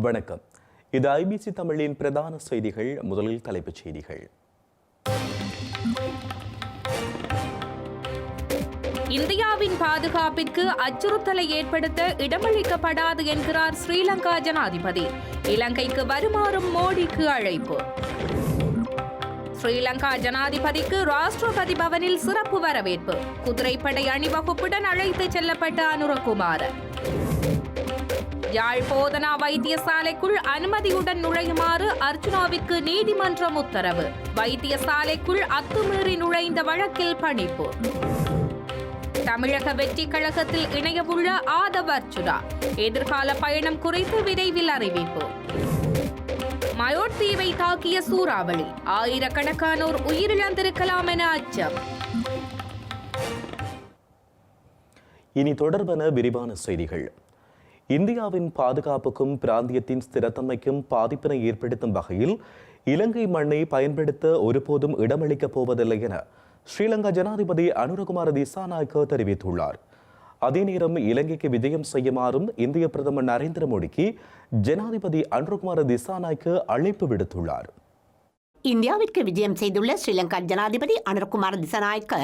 வணக்கம். இது ஐபிசி தமிழின் பிரதான செய்திகள் முதலில் தலைப்புச் செய்திகள். இந்தியாவின் பாதுகாப்பிற்கு அச்சுறுத்தலை ஏற்படுத்த இடமளிக்கப்படாது என்கிறார் ஸ்ரீலங்கா ஜனாதிபதி. இலங்கைக்கு வருமாறும் மோடிக்கு அழைப்பு. ஸ்ரீலங்கா ஜனாதிபதிக்கு ராஷ்டிரபதி பவனில் சிறப்பு வரவேற்பு. குதிரைப்படை அணிவகுப்புடன் அழைத்துச் செல்லப்பட்ட அனுரகுமாரன் யாழ் போதனா வைத்தியசாலைக்குள் அனுமதியுடன் நுழையுமாறு அர்ஜுனாவிற்கு நீதிமன்றம் உத்தரவு. வைத்தியசாலைக்குள் அத்துமீறி நுழைந்த வழக்கில் பணிப்பு. தமிழக வெற்றி கழகத்தில் இணையவுள்ள ஆதவ் அர்ச்சுனா எதிர்கால பயணம் குறித்து விரைவில் அறிவிப்பு. மயோட் தீவை தாக்கிய சூறாவளி ஆயிரக்கணக்கானோர் உயிரிழந்திருக்கலாம் என அச்சம். இனி தொடர்பான விரிவான செய்திகள். இந்தியாவின் பாதுகாப்புக்கும் பிராந்தியத்தின் ஸ்திரத்தன்மைக்கும் பாதிப்பினை ஏற்படுத்தும் வகையில் இலங்கை மண்ணை பயன்படுத்த ஒருபோதும் இடமளிக்கப் போவதில்லை என ஸ்ரீலங்கா ஜனாதிபதி அனுரகுமார திசாநாயக்க தெரிவித்துள்ளார். அதே நேரம் இலங்கைக்கு விஜயம் செய்யுமாறும் இந்திய பிரதமர் நரேந்திர மோடிக்கு ஜனாதிபதி அனுரகுமார திசாநாயக்க அழைப்பு விடுத்துள்ளார். இந்தியாவிற்கு விஜயம் செய்துள்ள ஸ்ரீலங்கா ஜனாதிபதி அனுர்குமார் திசநாயக்க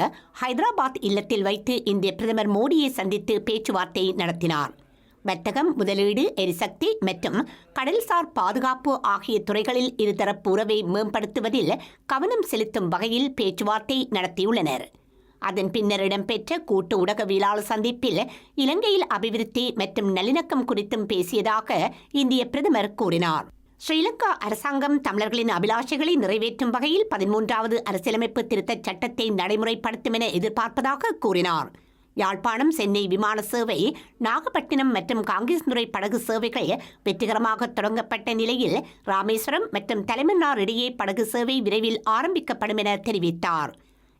ஹைதராபாத் இல்லத்தில் வைத்து இந்திய பிரதமர் மோடியை சந்தித்து பேச்சுவார்த்தை நடத்தினார். வர்த்தகம் முதலீடு எரிசக்தி மற்றும் கடல்சார் பாதுகாப்பு ஆகிய துறைகளில் இருதரப்பு உறவை மேம்படுத்துவதில் கவனம் செலுத்தும் வகையில் பேச்சுவார்த்தை நடத்தியுள்ளனர். அதன் பின்னர் இடம்பெற்ற கூட்டு ஊடகவியலாளர் சந்திப்பில் இலங்கையில் அபிவிருத்தி மற்றும் நல்லிணக்கம் குறித்தும் பேசியதாக இந்திய பிரதமர் கூறினார். ஸ்ரீலங்கா அரசாங்கம் தமிழர்களின் அபிலாஷைகளை நிறைவேற்றும் வகையில் பதிமூன்றாவது அரசியலமைப்பு திருத்தச் சட்டத்தை நடைமுறைப்படுத்தும் என எதிர்பார்ப்பதாக கூறினார். யாழ்ப்பாணம் சென்னை விமான சேவை நாகப்பட்டினம் மற்றும் காங்கிரஸ்துறை படகு சேவைகள் வெற்றிகரமாக தொடங்கப்பட்ட நிலையில் ராமேஸ்வரம் மற்றும் தலைமன்னார் இடையே படகு சேவை விரைவில் ஆரம்பிக்கப்படும் என தெரிவித்தார்.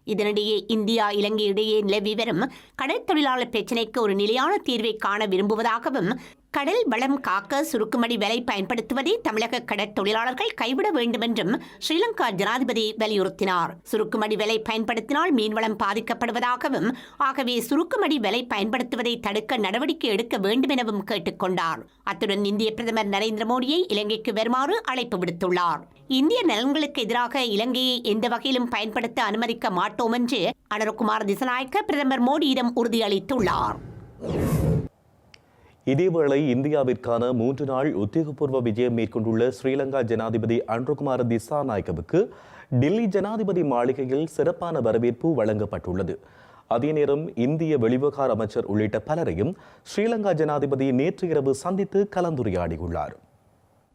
இதனிடையே இந்தியா இலங்கை இடையே நிலவி வரும் கடல் தொழிலாளர் பிரச்சினைக்கு ஒரு நிலையான தீர்வை காண விரும்புவதாகவும் கடல் வளம் காக்க சுருக்குமடி விலை பயன்படுத்துவதை தமிழக கடற்தொழிலாளர்கள் கைவிட வேண்டும் என்றும் ஸ்ரீலங்கா ஜனாதிபதி வலியுறுத்தினார். சுருக்குமடி விலை பயன்படுத்தினால் மீன்வளம் பாதிக்கப்படுவதாகவும் ஆகவே சுருக்குமடி விலை பயன்படுத்துவதை தடுக்க நடவடிக்கை எடுக்க வேண்டும் எனவும் கேட்டுக்கொண்டார். அத்துடன் இந்திய பிரதமர் நரேந்திர மோடியை இலங்கைக்கு வருமாறு அழைப்பு விடுத்துள்ளார். இந்திய நலன்களுக்கு எதிராக இலங்கையை எந்த வகையிலும் பயன்படுத்த அனுமதிக்க மாட்டோம் என்று அனுரகுமார் திசநாயக்க பிரதமர் மோடியிடம் உறுதியளித்துள்ளார். இதேவேளை இந்தியாவிற்கான மூன்று நாள் உத்தியோகபூர்வ விஜயம் மேற்கொண்டுள்ள ஸ்ரீலங்கா ஜனாதிபதி அன்ருகுமார திசாநாயக்கவுக்கு டில்லி ஜனாதிபதி மாளிகையில் சிறப்பான வரவேற்பு வழங்கப்பட்டுள்ளது. அதே நேரம் இந்திய வெளிவிவகார அமைச்சர் உள்ளிட்ட பலரையும் ஸ்ரீலங்கா ஜனாதிபதி நேற்று இரவு சந்தித்து கலந்துரையாடியுள்ளார்.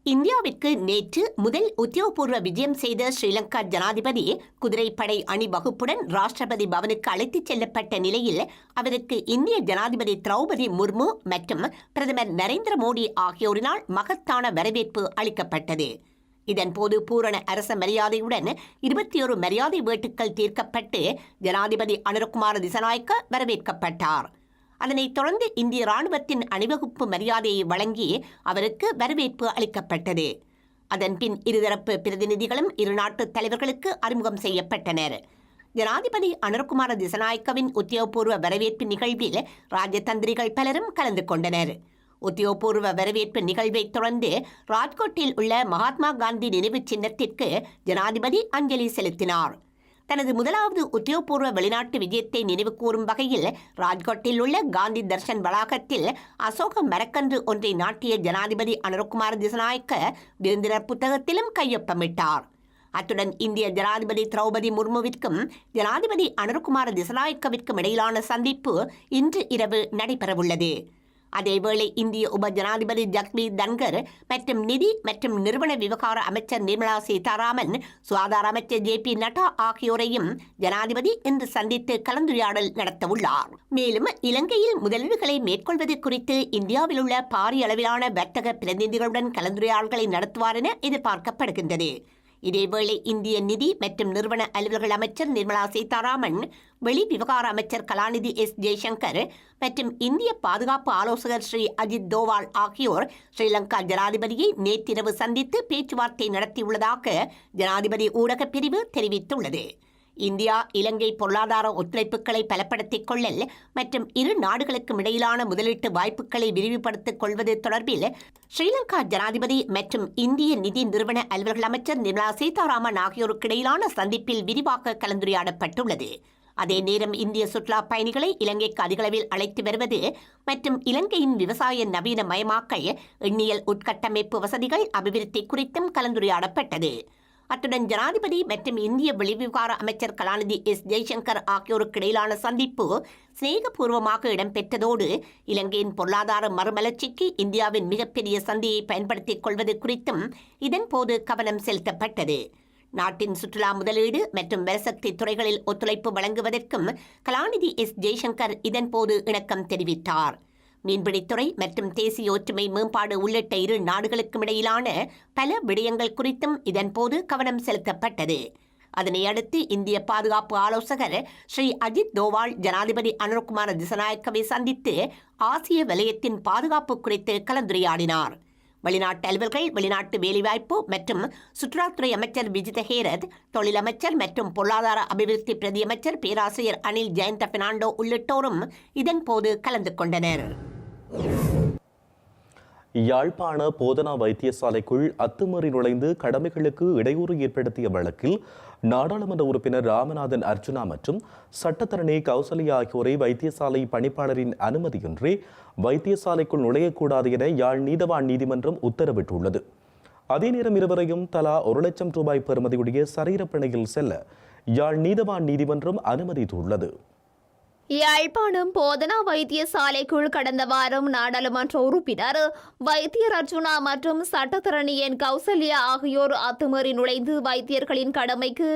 இந்தியாவிற்கு நேற்று முதல் உத்தியோகபூர்வ விஜயம் செய்த ஸ்ரீலங்கா ஜனாதிபதி குதிரைப்படை அணிவகுப்புடன் ராஷ்டிரபதி பவனுக்கு அழைத்துச் செல்லப்பட்ட நிலையில் அவருக்கு இந்திய ஜனாதிபதி திரௌபதி முர்மு மற்றும் பிரதமர் நரேந்திர மோடி ஆகியோரினால் மகத்தான வரவேற்பு அளிக்கப்பட்டது. இதன்போது பூரண அரச மரியாதையுடன் இருபத்தி ஒரு மரியாதை வேட்டுக்கள் தீர்க்கப்பட்டு ஜனாதிபதி அனுரகுமார திசநாயக்க வரவேற்கப்பட்டார். அதனைத் தொடர்ந்து இந்திய ராணுவத்தின் அணிவகுப்பு மரியாதையை வழங்கி அவருக்கு வரவேற்பு அளிக்கப்பட்டது. அதன்பின் இருதரப்பு பிரதிநிதிகளும் இரு நாட்டு தலைவர்களுக்கு அறிமுகம் செய்யப்பட்டனர். ஜனாதிபதி அனுர்குமார திசநாயக்கவின் உத்தியோகபூர்வ வரவேற்பு நிகழ்வில் ராஜதந்திரிகள் பலரும் கலந்து கொண்டனர். உத்தியோகபூர்வ வரவேற்பு நிகழ்வைத் தொடர்ந்து ராஜ்கோட்டில் உள்ள மகாத்மா காந்தி நினைவுச் சின்னத்திற்கு ஜனாதிபதி அஞ்சலி செலுத்தினார். தனது முதலாவது உத்தியோகபூர்வ வெளிநாட்டு விஜயத்தை நினைவு கூறும் வகையில் ராஜ்கோட்டில் உள்ள காந்தி தர்ஷன் வளாகத்தில் அசோக மரக்கன்று ஒன்றை நாட்டிய ஜனாதிபதி அனுரகுமார் திசநாயக்க விருந்தினர் புத்தகத்திலும் கையொப்பமிட்டார். அத்துடன் இந்திய ஜனாதிபதி திரௌபதி முர்முவிற்கும் ஜனாதிபதி அனுரகுமார திசநாயக்கவிற்கும் இடையிலான சந்திப்பு இன்று இரவு நடைபெறவுள்ளது. அதேவேளை இந்திய உப ஜனாதிபதி ஜக்பீர் தன்கர் மற்றும் நிதி மற்றும் நிறுவன விவகார அமைச்சர் நிர்மலா சீதாராமன் சுகாதார அமைச்சர் ஜே பி நட்டா ஆகியோரையும் ஜனாதிபதி இன்று சந்தித்து கலந்துரையாடல் நடத்தவுள்ளார். மேலும் இலங்கையில் முதலீடுகளை மேற்கொள்வது குறித்து இந்தியாவில் உள்ள பாரிய அளவிலான வர்த்தக பிரதிநிதிகளுடன் கலந்துரையாடல்களை நடத்துவார் என எதிர்பார்க்கப்படுகின்றது. இதேவேளை இந்திய நிதி மற்றும் நிறுவன அலுவல்கள் அமைச்சர் நிர்மலா சீதாராமன் வெளி விவகார அமைச்சர் கலாநிதி எஸ். ஜெய்சங்கர் மற்றும் இந்திய பாதுகாப்பு ஆலோசகர் ஸ்ரீ அஜித் தோவால் ஆகியோர் ஸ்ரீலங்கா ஜனாதிபதியை நேற்றிரவு சந்தித்து பேச்சுவார்த்தை நடத்தியுள்ளதாக ஜனாதிபதி ஊடகப் பிரிவு தெரிவித்துள்ளது. இந்தியா இலங்கை பொருளாதார ஒத்துழைப்புகளை பலப்படுத்திக் கொள்ளல் மற்றும் இரு நாடுகளுக்கும் இடையிலான முதலீட்டு வாய்ப்புகளை விரிவுபடுத்திக் கொள்வது தொடர்பில் ஸ்ரீலங்கா ஜனாதிபதி மற்றும் இந்திய நிதி நிறுவன அலுவலர்கள் அமைச்சர் நிர்மலா சீதாராமன் ஆகியோருக்கு இடையிலான சந்திப்பில் விரிவாக கலந்துரையாடப்பட்டுள்ளது. அதே நேரம் இந்திய சுற்றுலா பயணிகளை இலங்கைக்கு அதிகளவில் அழைத்து வருவது மற்றும் இலங்கையின் விவசாய நவீன மயமாக்கல் எண்ணியல் உட்கட்டமைப்பு வசதிகள் அபிவிருத்தி குறித்தும் கலந்துரையாடப்பட்டது. அத்துடன் ஜனாதிபதி மற்றும் இந்திய வெளிவிவகார அமைச்சர் கலாநிதி எஸ். ஜெய்சங்கர் ஆகியோருக்கு இடையிலான சந்திப்பு சிநேகபூர்வமாக இடம்பெற்றதோடு இலங்கையின் பொருளாதார மறுமலர்ச்சிக்கு இந்தியாவின் மிகப்பெரிய சந்தியை பயன்படுத்திக் கொள்வது குறித்தும் இதன்போது கவனம் செலுத்தப்பட்டது. நாட்டின் சுற்றுலா முதலீடு மற்றும் மரசக்தி துறைகளில் ஒத்துழைப்பு வழங்குவதற்கும் கலாநிதி எஸ். ஜெய்சங்கர் இதன்போது இணக்கம் தெரிவித்தார். மீன்பிடித்துறை மற்றும் தேசிய ஒற்றுமை மேம்பாடு உள்ளிட்ட இரு நாடுகளுக்கும் இடையிலான பல விடயங்கள் குறித்தும் இதன்போது கவனம் செலுத்தப்பட்டது. அதனையடுத்து இந்திய பாதுகாப்பு ஆலோசகர் ஸ்ரீ அஜித் தோவால் ஜனாதிபதி அனுர்குமார் திசநாயக்கவை சந்தித்து ஆசிய வலயத்தின் பாதுகாப்பு குறித்து கலந்துரையாடினார். வெளிநாட்டு அலுவல்கள் வெளிநாட்டு வேலைவாய்ப்பு மற்றும் சுற்றுலாத்துறை அமைச்சர் விஜித ஹேரத் தொழிலமைச்சர் மற்றும் பொருளாதார அபிவிருத்தி பிரதியமைச்சர் பேராசிரியர் அனில் ஜெயந்த பெர்னாண்டோ உள்ளிட்டோரும் இதன்போது கலந்து கொண்டனர். யாழ்ப்பாண போதனா வைத்தியசாலைக்குள் அத்துமீறி நுழைந்து கடமைகளுக்கு இடையூறு ஏற்படுத்திய வழக்கில் நாடாளுமன்ற உறுப்பினர் ராமநாதன் அர்ஜுனா மற்றும் சட்டத்தரணி கௌசல்யா ஆகியோரை வைத்தியசாலை பணிப்பாளரின் அனுமதியின்றி வைத்தியசாலைக்குள் நுழையக்கூடாது என யாழ் நீதவான் நீதிமன்றம் உத்தரவிட்டுள்ளது. அதே நேரம் இருவரையும் தலா ஒரு லட்சம் ரூபாய் பெறுமதியுடைய சரீரப்பணியில் செல்ல யாழ் நீதவான் நீதிமன்றம் அனுமதித்துள்ளது. யாழ்ப்பாணம் போதனா வைத்தியசாலைக்குள் கடந்த வாரம் நாடாளுமன்ற உறுப்பினர் வைத்தியர் அர்ஜுனா மற்றும் சட்டத்தரணியன் கௌசல்யா ஆகியோர் அத்துமீறி நுழைந்து வைத்தியர்களின் கடமைக்கு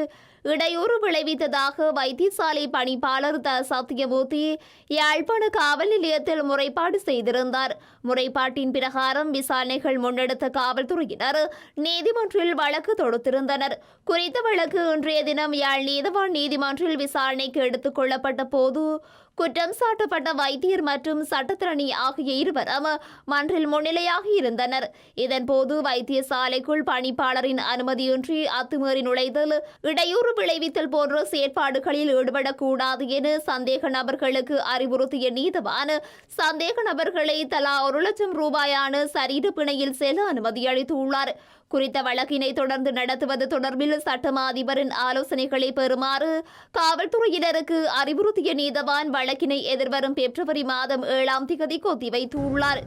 இடையூறு விளைவித்ததாக வைத்தியசாலை பணிப்பாளர் த. சத்தியமூர்த்தி யாழ்ப்பாண காவல் நிலையத்தில் முறைப்பாடு செய்திருந்தார். முறைப்பாட்டின் பிரகாரம் விசாரணைகள் முன்னெடுத்த காவல்துறையினர் நீதிமன்றில் வழக்கு தொடுத்திருந்தனர். குறித்த வழக்கு இன்றைய தினம் யாழ் நீதவான் நீதிமன்றில் விசாரணைக்கு எடுத்துக் கொள்ளப்பட்ட போது குற்றம் சாட்டப்பட்ட வைத்தியர் மற்றும் சட்டத்திரணி ஆகிய இருவரும் மன்றில் முன்னிலையாக இருந்தனர். இதன்போது வைத்தியசாலைக்குள் பணிப்பாளரின் அனுமதியின்றி அத்துமீறி நுழைதல் இடையூறு விளைவித்தல் போன்ற செயற்பாடுகளில் ஈடுபடக்கூடாது என சந்தேக நபர்களுக்கு அறிவுறுத்திய நீதவான் சந்தேக நபர்களை தலா ஒரு லட்சம் ரூபாயான சரீர பிணையில் செல்ல அனுமதி அளித்துள்ளார். குறித்த வழக்கினை தொடர்ந்து நடத்துவது தொடர்பில் சட்டமா அதிபரின் ஆலோசனைகளை பெறுமாறு காவல்துறையினருக்கு அறிவுறுத்திய நீதவான் வழக்கினை எதிர்வரும் பிப்ரவரி மாதம் ஏழாம் திகதி ஒத்திவைத்துள்ளார்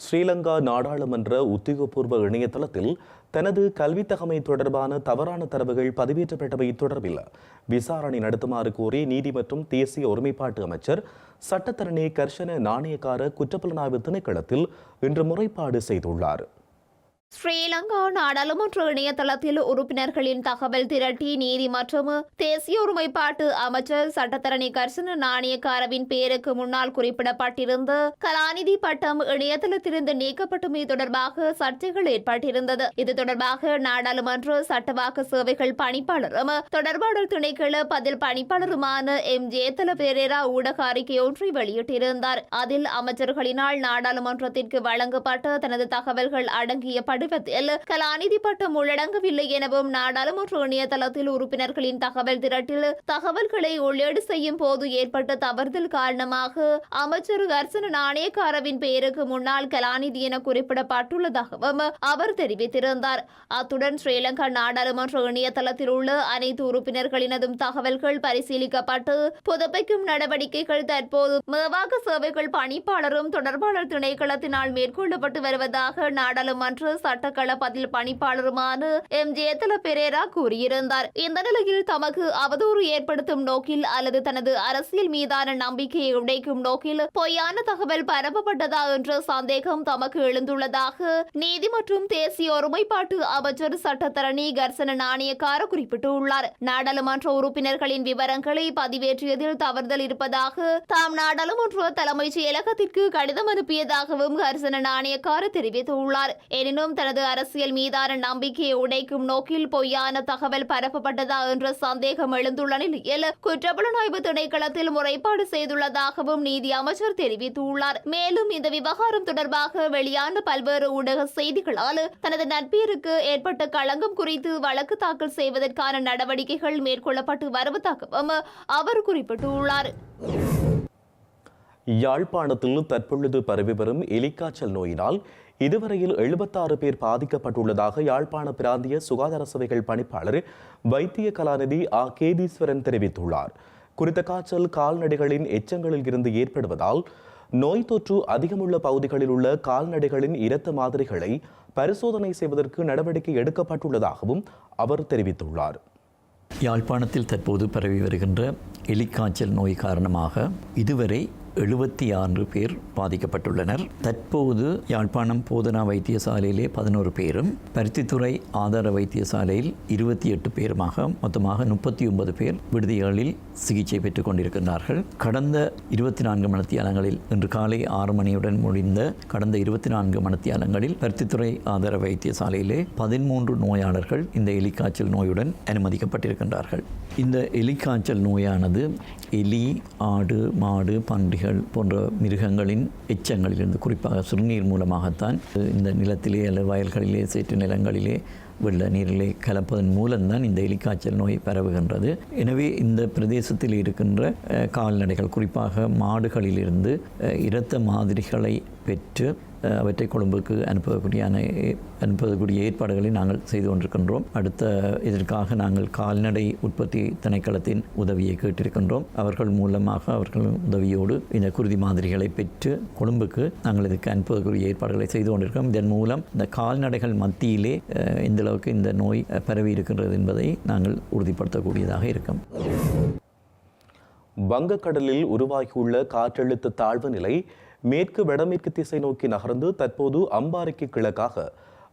ஸ்ரீலங்கா நாடாளுமன்ற உத்தியோகபூர்வ இணையதளத்தில் தனது கல்வித் தகமை தொடர்பான தவறான தரவுகள் பதிவேற்றப்பட்டவை தொடர்பில் விசாரணை நடத்துமாறு கோரி நீதி மற்றும் தேசிய ஒருமைப்பாட்டு அமைச்சர் சட்டத்தரணி கர்ஷன நாணயக்கார குற்றப்புலனாய்வு திணைக்களத்தில் இன்று முறைப்பாடு செய்துள்ளார். ஸ்ரீலங்கா நாடாளுமன்ற இணையதளத்தில் உறுப்பினர்களின் தகவல் திரட்டி நீதி மற்றும் தேசிய ஒருமைப்பாட்டு அமைச்சர் சட்டத்தரணி கர்சன நாணயக்காரவின் பெயருக்கு முன்னால் குறிப்பிடப்பட்டிருந்த கலாநிதி பட்டம் இணையதளத்திலிருந்து நீக்கப்பட்டமை தொடர்பாக சர்ச்சைகள் ஏற்பட்டிருந்தது. இது தொடர்பாக நாடாளுமன்ற சட்டவாக்க சேவைகள் பணிப்பாளரும் தொடர்பாடல் திணைக்கள பதில் பணிப்பாளருமான எம். ஜேதல பெரேரா ஊடக அறிக்கை ஒன்றை வெளியிட்டிருந்தார். அதில் அமைச்சர்களினால் நாடாளுமன்றத்திற்கு வழங்கப்பட்ட தனது தகவல்கள் அடங்கிய படிவத்தில் கலாநிதி பட்டம் உள்ளடங்கவில்லை எனவும் நாடாளுமன்ற இணையதளத்தில் உறுப்பினர்களின் தகவல் திரட்டில் தகவல்களை உள்ளீடு செய்யும் போது ஏற்பட்ட தவறுதல் காரணமாக அமைச்சர் கர்சன நாணயக்காரவின் பெயருக்கு முன்னால் கலாநிதி என குறிப்பிடப்பட்டுள்ளதாகவும் அவர் தெரிவித்திருந்தார். அத்துடன் ஸ்ரீலங்கா நாடாளுமன்ற இணையதளத்தில் உள்ள அனைத்து உறுப்பினர்களினதும் தகவல்கள் பரிசீலிக்கப்பட்டு புதுப்பிக்கும் நடவடிக்கைகள் தற்போது மேவாக சேவைகள் பணிப்பாளரும் தொடர்பாளர் திணைக்களத்தினால் மேற்கொள்ளப்பட்டு வருவதாக நாடாளுமன்ற சட்டக்கள பதில் பணிப்பாளருமான எம். ஜே. பெரேரா கூறியிருந்தார். இந்த நிலையில் தமக்கு அவதூறு ஏற்படுத்தும் நோக்கில் அல்லது தனது அரசியல் மீதான நம்பிக்கையை உடைக்கும் நோக்கில் பொய்யான தகவல் பரப்பப்பட்டதா என்ற சந்தேகம் தமக்கு எழுந்துள்ளதாக நீதி மற்றும் தேசிய ஒருமைப்பாட்டு அமைச்சர் சட்டத்தரணி கர்சன நாணயக்கார குறிப்பிட்டுள்ளார். நாடாளுமன்ற உறுப்பினர்களின் விவரங்களை பதிவேற்றியதில் தவறுதல் இருப்பதாக தாம் நாடாளுமன்ற தலைமைச் செயலகத்திற்கு கடிதம் அனுப்பியதாகவும் கர்சன நாணயக்கார தெரிவித்துள்ளார். எனினும் தனது அரசியல் மீதான நம்பிக்கையை உடைக்கும் நோக்கில் பொய்யான தகவல் பரப்பப்பட்டதா என்ற சந்தேகம் எழுந்துள்ள நிலையில் குற்றப்புலனாய்வு திணைக்களத்தில் முறைப்பாடு செய்துள்ளதாகவும் நீதி அமைச்சர் தெரிவித்துள்ளார். மேலும் இந்த விவகாரம் தொடர்பாக வெளியான பல்வேறு ஊடக செய்திகளால் தனது நட்பேருக்கு ஏற்பட்ட களங்கம் குறித்து வழக்கு தாக்கல் செய்வதற்கான நடவடிக்கைகள் மேற்கொள்ளப்பட்டு வருவதாகவும் அவர் குறிப்பிட்டுள்ளார். யாழ்ப்பாணத்தில் தற்பொழுது பரவி வரும் எலிக்காய்ச்சல் நோயினால் இதுவரையில் எழுபத்தாறு பேர் பாதிக்கப்பட்டுள்ளதாக யாழ்ப்பாண பிராந்திய சுகாதார சபைகள் பணிப்பாளர் வைத்திய கலாநிதி ஆ. கேதீஸ்வரன் தெரிவித்துள்ளார். குறித்த காய்ச்சல் கால்நடைகளின் எச்சங்களில் இருந்து ஏற்படுவதால் நோய் தொற்று அதிகமுள்ள பகுதிகளில் உள்ள கால்நடைகளின் இரத்த மாதிரிகளை பரிசோதனை செய்வதற்கு நடவடிக்கை எடுக்கப்பட்டுள்ளதாகவும் அவர் தெரிவித்துள்ளார். யாழ்ப்பாணத்தில் தற்போது பரவி வருகின்ற எலிக்காய்ச்சல் நோய் காரணமாக இதுவரை எழுபத்தி ஆறு பேர் பாதிக்கப்பட்டுள்ளனர். தற்போது யாழ்ப்பாணம் போதனா வைத்தியசாலையிலே பதினோரு பேரும் பருத்தித்துறை ஆதார வைத்தியசாலையில் இருபத்தி எட்டு பேருமாக மொத்தமாக முப்பத்தி ஒன்பது பேர் விடுதிகளில் சிகிச்சை பெற்றுக் கொண்டிருக்கின்றார்கள் கடந்த இருபத்தி நான்கு மணித்தியாலங்களில் இன்று காலை ஆறு மணியுடன் முடிந்த கடந்த இருபத்தி நான்கு மணித்தியாலங்களில் பருத்தித்துறை ஆதார வைத்தியசாலையிலே பதிமூன்று நோயாளர்கள் இந்த எலிக்காய்ச்சல் நோயுடன் அனுமதிக்கப்பட்டிருக்கின்றார்கள். இந்த எலிக்காய்ச்சல் நோயானது எலி ஆடு மாடு பன்றிகள் போன்ற மிருகங்களின் எச்சங்களிலிருந்து குறிப்பாக சுருநீர் மூலமாகத்தான் இந்த நிலத்திலே அல்லது வயல்களிலே சேற்று நிலங்களிலே வெள்ள நீரிலே கலப்பதன் மூலம்தான் இந்த எலிக்காய்ச்சல் நோய் பரவுகின்றது. எனவே இந்த பிரதேசத்தில் இருக்கின்ற கால்நடைகள் குறிப்பாக மாடுகளிலிருந்து இரத்த மாதிரிகளை பெற்று அவற்றை கொழும்புக்கு அனுப்பக்கூடியான அனுப்பக்கூடிய ஏற்பாடுகளை நாங்கள் செய்து கொண்டிருக்கின்றோம். அடுத்த இதற்காக நாங்கள் கால்நடை உற்பத்தி திணைக்களத்தின் உதவியை கேட்டிருக்கின்றோம். அவர்கள் மூலமாக அவர்கள் உதவியோடு இந்த குருதி மாதிரிகளை பெற்று கொழும்புக்கு நாங்கள் இதுக்கு அனுப்பக்கூடிய ஏற்பாடுகளை செய்து கொண்டிருக்கிறோம். இதன் மூலம் இந்த கால்நடைகள் மத்தியிலே இந்த எந்த அளவுக்கு இந்த நோய் பரவி இருக்கின்றது என்பதை நாங்கள் உறுதிப்படுத்தக்கூடியதாக இருக்கும். வங்கக்கடலில் உருவாகியுள்ள காற்றழுத்த தாழ்வு நிலை மேற்கு வடமேற்கு திசை நோக்கி நகர்ந்து தற்போது அம்பாறைக்கு கிழக்காக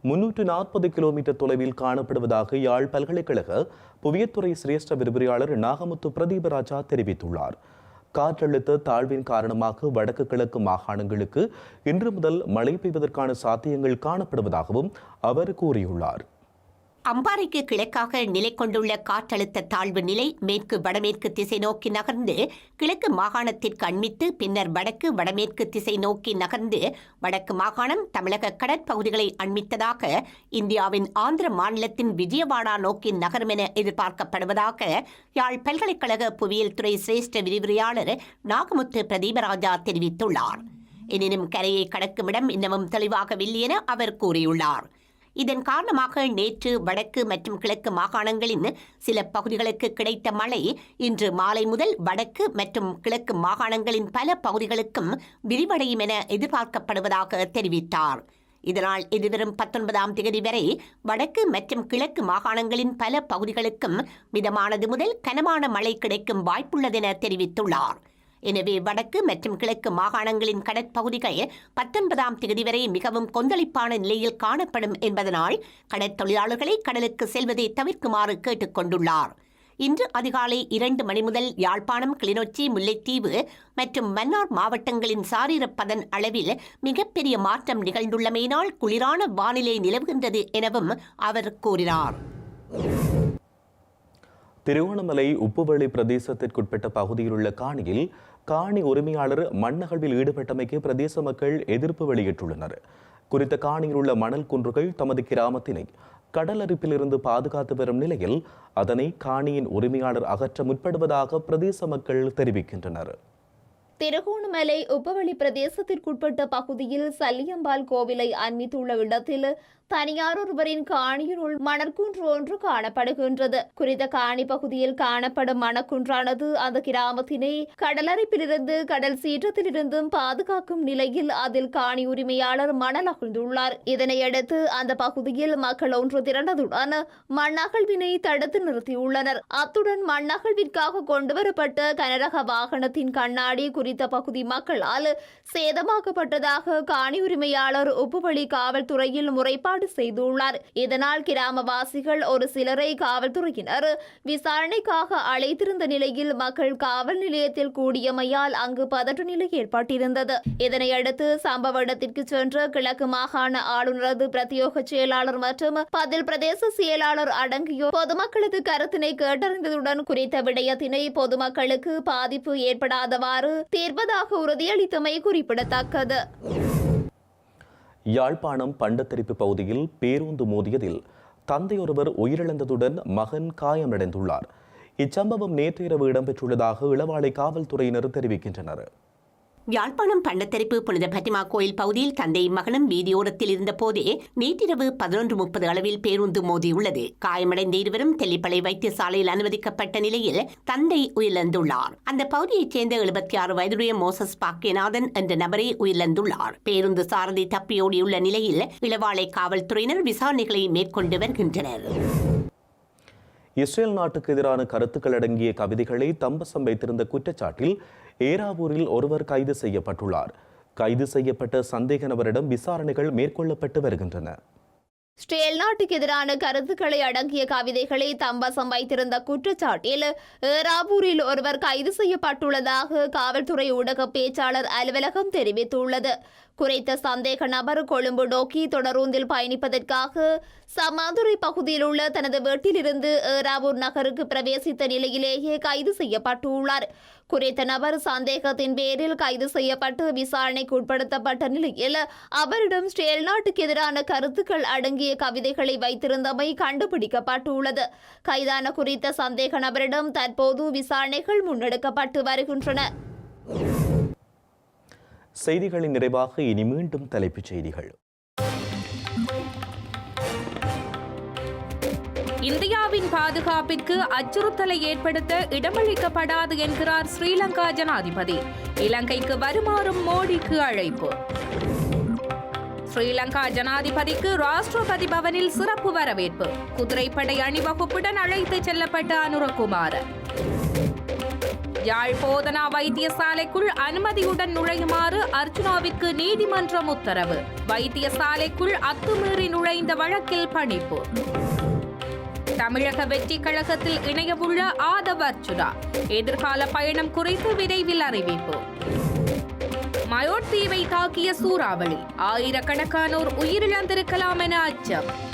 முன்னூற்று நாற்பது கிலோமீட்டர் தொலைவில் காணப்படுவதாக யாழ் பல்கலைக்கழக புவியத்துறை சிரேஷ்ட விரிவுரையாளர் நாகமுத்து பிரதீபராஜா தெரிவித்துள்ளார். காற்றழுத்த தாழ்வின் காரணமாக வடக்கு கிழக்கு மாகாணங்களுக்கு இன்று முதல் மழை பெய்வதற்கான சாத்தியங்கள் காணப்படுவதாகவும் அவர் கூறியுள்ளார். அம்பாறைக்கு கிழக்காக நிலை கொண்டுள்ள காற்றழுத்த தாழ்வு நிலை மேற்கு வடமேற்கு திசை நோக்கி நகர்ந்து கிழக்கு மாகாணத்திற்கு அண்மித்து பின்னர் வடக்கு வடமேற்கு திசை நோக்கி நகர்ந்து வடக்கு மாகாணம் தமிழக கடற்பகுதிகளை அண்மித்ததாக இந்தியாவின் ஆந்திர மாநிலத்தின் விஜயவாடா நோக்கி நகரும் என எதிர்பார்க்கப்படுவதாக யாழ் பல்கலைக்கழக புவியியல் துறை சிரேஷ்ட விரிவுரையாளர் நாகமுத்து பிரதீபராஜா தெரிவித்துள்ளார். எனினும் கரையை கடக்குமிடம் இன்னமும் தெளிவாகவில்லை என அவர் கூறியுள்ளார். இதன் காரணமாக நேற்று வடக்கு மற்றும் கிழக்கு மாகாணங்களின் சில பகுதிகளுக்கு கிடைத்த மழை இன்று மாலை முதல் வடக்கு மற்றும் கிழக்கு மாகாணங்களின் பல பகுதிகளுக்கும் விரிவடையும் என எதிர்பார்க்கப்படுவதாக தெரிவித்தார். இதனால் எதிர்வரும் பத்தொன்பதாம் தேதி வரை வடக்கு மற்றும் கிழக்கு மாகாணங்களின் பல பகுதிகளுக்கும் மிதமானது முதல் கனமான மழை கிடைக்கும் வாய்ப்புள்ளதென தெரிவித்துள்ளார். எனவே வடக்கு மற்றும் கிழக்கு மாகாணங்களின் கடற்பகுதிகள் பத்தொன்பதாம் தேதி வரை மிகவும் கொந்தளிப்பான நிலையில் காணப்படும் என்பதனால் கடற்தொழிலாளர்களை கடலுக்கு செல்வதை தவிர்க்குமாறு கேட்டுக்கொண்டுள்ளார். இன்று அதிகாலை இரண்டு மணி முதல் யாழ்ப்பாணம் கிளிநொச்சி முல்லைத்தீவு மற்றும் மன்னார் மாவட்டங்களின் சாரீரப்பதன் அளவில் மிகப்பெரிய மாற்றம் நிகழ்ந்துள்ளமையினால் குளிரான வானிலை நிலவுகின்றது எனவும் அவர் கூறினார். திருகோணமலை உப்புவெளி பிரதேசத்திற்குட்பட்ட பகுதியில் உள்ள காணியில் காணி உரிமையாளர் மண்ணகழ்வில் ஈடுபட்டமைக்கு பிரதேச மக்கள் எதிர்ப்பு வெளியிட்டுள்ளனர். குறித்த காணியில் உள்ள மணல் குன்றுகள் தமது கிராமத்தினை கடலரிப்பிலிருந்து பாதுகாத்து வரும் நிலையில் அதனை காணியின் உரிமையாளர் அகற்ற முற்படுவதாக பிரதேச மக்கள் தெரிவிக்கின்றனர். திருகோணமலை உப்பவழி பிரதேசத்திற்குட்பட்ட பகுதியில் சல்லியம்பால் கோவிலை அண்மித்துள்ள இடத்தில் தனியார் ஒருவரின் காணியினுள் மணற்குன்று ஒன்று காணப்படுகின்றது. குறித்த காணி பகுதியில் காணப்படும் மணக்குன்றானது அந்த கிராமத்தினை கடலரிப்பிலிருந்து கடல் சீற்றத்திலிருந்தும் பாதுகாக்கும் நிலையில் அதில் காணி உரிமையாளர் மணல் அகழ்ந்துள்ளார் இதனையடுத்து அந்த பகுதியில் மக்கள் ஒன்று திரண்டதுடன் மண்ணகழ்வினை தடுத்து நிறுத்தியுள்ளனர். அத்துடன் மண்ணகழ்விற்காக கொண்டுவரப்பட்ட கனரக வாகனத்தின் கண்ணாடி குறித்த பகுதி மக்களால் சேதமாக்கப்பட்டதாக காணி உரிமையாளர் உப்புவழி காவல்துறையில் முறைப்பாடு செய்துள்ளார். இதனால் கிராமவாசிகள் ஒரு சிலரை காவல்துறையினர் விசாரணைக்காக அழைத்திருந்த நிலையில் மக்கள் காவல் நிலையத்தில் கூடியமையால் அங்கு பதற்ற நிலை ஏற்பட்டிருந்தது. இதனையடுத்து சம்பவ இடத்திற்கு சென்ற கிழக்கு மாகாண ஆளுநரது பிரத்யோக செயலாளர் மற்றும் பதில் பிரதேச செயலாளர் அடங்கியோர் பொதுமக்களது கருத்தினை கேட்டறிந்ததுடன் குறித்த விடயத்தினை பொதுமக்களுக்கு பாதிப்பு ஏற்படாதவாறு தீர்ப்பதாக உறுதியளித்தமை குறிப்பிடத்தக்கது. யாழ்ப்பாணம் பண்டத்தரிப்பு பகுதியில் பேருந்து மோதியதில் தந்தையொருவர் உயிரிழந்ததுடன் மகன் காயமடைந்துள்ளார். இச்சம்பவம் நேற்றிரவு இடம்பெற்றுள்ளதாக இளவாலை காவல்துறையினர் தெரிவிக்கின்றனர். யாழ்ப்பாணம் பண்டத்தரிப்பு புனித பத்திமா கோயில் பகுதியில் தந்தை மகனும் வீதியோரத்தில் இருந்த போதே நேற்றிரவு பதினொன்று முப்பது அளவில் பேருந்து மோதியுள்ளது. காயமடைந்த இருவரும் தெல்லிப்பளை வைத்தியசாலையில் அனுமதிக்கப்பட்ட நிலையில் தந்தை உயிரிழந்துள்ளார். அந்த பகுதியைச் சேர்ந்த எழுபத்தி ஆறு வயதுடைய மோசஸ் பாக்கியநாதன் என்ற நபரே உயிரிழந்துள்ளார். பேருந்து சாரதி தப்பியோடியுள்ள நிலையில் இளவாலை காவல்துறையினர் விசாரணைகளை மேற்கொண்டு வருகின்றனர். இஸ்ரேல் நாட்டுக்கு எதிரான கருத்துக்கள் அடங்கிய கவிதைகளை தம்பசம் வைத்திருந்த குற்றச்சாட்டில் ஏராவூரில் ஒருவர் கைது செய்யப்பட்டுள்ளார். கைது செய்யப்பட்ட சந்தேக நபரிடம் விசாரணைகள் மேற்கொள்ளப்பட்டு வருகின்றன. ஸ்ரேல் நாட்டுக்கு எதிரான கருத்துக்களை அடங்கிய கவிதைகளை தம்பசம் வைத்திருந்த குற்றச்சாட்டில் ஏராபூரில் ஒருவர் கைது செய்யப்பட்டுள்ளதாக காவல்துறை ஊடக பேச்சாளர் அலுவலகம் தெரிவித்துள்ளது. குறித்த சந்தேக நபர் கொழும்பு நோக்கி தொடரூந்தில் பயணிப்பதற்காக சமாதுரை பகுதியில் உள்ள தனது வீட்டிலிருந்து ஏராவூர் நகருக்கு பிரவேசித்த நிலையிலேயே கைது செய்யப்பட்டுள்ளார். குறித்த நபர் சந்தேகத்தின் பேரில் கைது செய்யப்பட்டு விசாரணைக்கு உட்படுத்தப்பட்ட நிலையில் அவரிடம் ஸ்டேல் நாட்டுக்கு எதிரான கருத்துக்கள் அடங்கிய கவிதைகளை வைத்திருந்தமை கண்டுபிடிக்கப்பட்டுள்ளது. கைதான குறித்த சந்தேக நபரிடம் தற்போது விசாரணைகள் முன்னெடுக்கப்பட்டு வருகின்றன. செய்திகளின் நிறைவாக இனி மீண்டும் தலைப்புச் செய்திகள். இந்தியாவின் பாதுகாப்பிற்கு அச்சுறுத்தலை ஏற்படுத்த இடமளிக்கப்படாது என்கிறார் ஸ்ரீலங்கா ஜனாதிபதி. இலங்கைக்கு வருமாறும் மோடிக்கு அழைப்பு. ஸ்ரீலங்கா ஜனாதிபதிக்கு ராஷ்டிரபதி பவனில் சிறப்பு வரவேற்பு. குதிரைப்படை அணிவகுப்புடன் அழைத்துச் செல்லப்பட்ட அனுரகுமாரன் யாழ் போதனா வைத்தியசாலைக்குள் அனுமதியுடன் நுழையுமாறு அர்ச்சுனாவிற்கு நீதிமன்றம் உத்தரவு. வைத்தியசாலைக்குள் அத்துமீறி நுழைந்த வழக்கில் பணிப்பு. தமிழக வெற்றி கழகத்தில் இணையவுள்ள ஆதவ அர்ச்சுனா எதிர்கால பயணம் குறித்து விரைவில் அறிவிப்பு. மயோர் தீவை தாக்கிய சூறாவளி ஆயிரக்கணக்கானோர் உயிரிழந்திருக்கலாம் என அச்சம்.